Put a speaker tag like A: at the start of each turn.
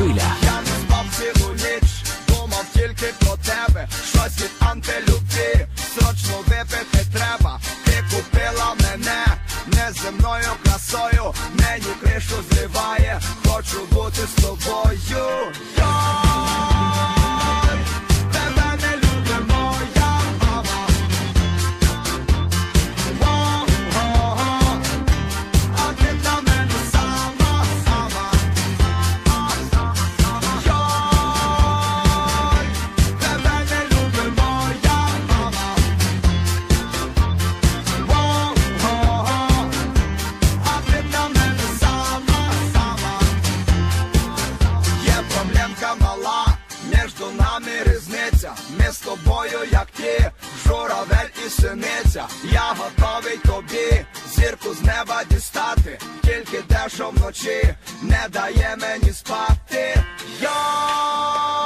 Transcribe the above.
A: Хвиля.
B: Я не спав цілу ніч, думав тільки про тебе. Щось від антилюбві, срочно випити треба. Ти купила мене неземною красою, мені кришу зриває, хочу бути з тобою. Нами різниця. Ми з тобою, як ті, журавель і синиця. Я готовий тобі зірку з неба дістати, тільки те, що вночі не дає мені спати. Йой,